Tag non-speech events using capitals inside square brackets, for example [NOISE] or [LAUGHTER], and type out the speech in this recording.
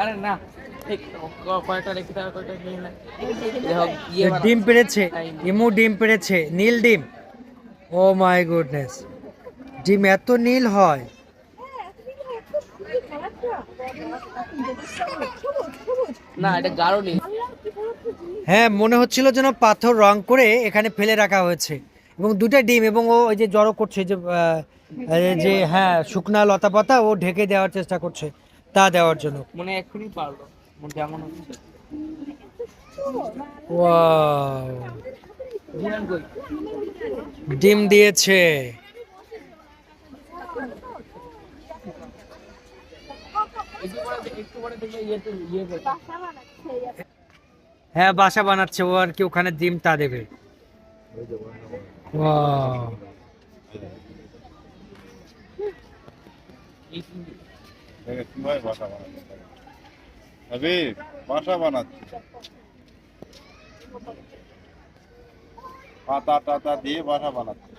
আরে না [LAUGHS] ইয়ে। ডিম পেড়েছে ইমু ডিম পেড়েছে নীল ডিম। Oh my goodness. ডিম এত নীল হয়। না এটা গাঢ় নীল। হ্যাঁ মনে হচ্ছিল যেন পাথর রং করে এখানে ফেলে রাখা হয়েছে। এবং দুটা ডিম এবং ও ওই যে জড়ো করছে যে যে হ্যাঁ শুকনা লতা পাতা ও ঢেকে দেওয়ার চেষ্টা করছে। তা দেওয়ার জন্য। মনে এক্ষুনি পারল। মনে যেমন হচ্ছে। ডিম দিয়েছে। ইয়ে ইয়ে হ্যাঁ বাসা বানাচ্ছে ও আর কি ওখানে ডিম তা দেবে। কীভাবে বাসা বানাচ্ছে হাবিব বাসা বানাচ্ছে। পাতা টাতা দিয়ে বাসা বানাচ্ছে।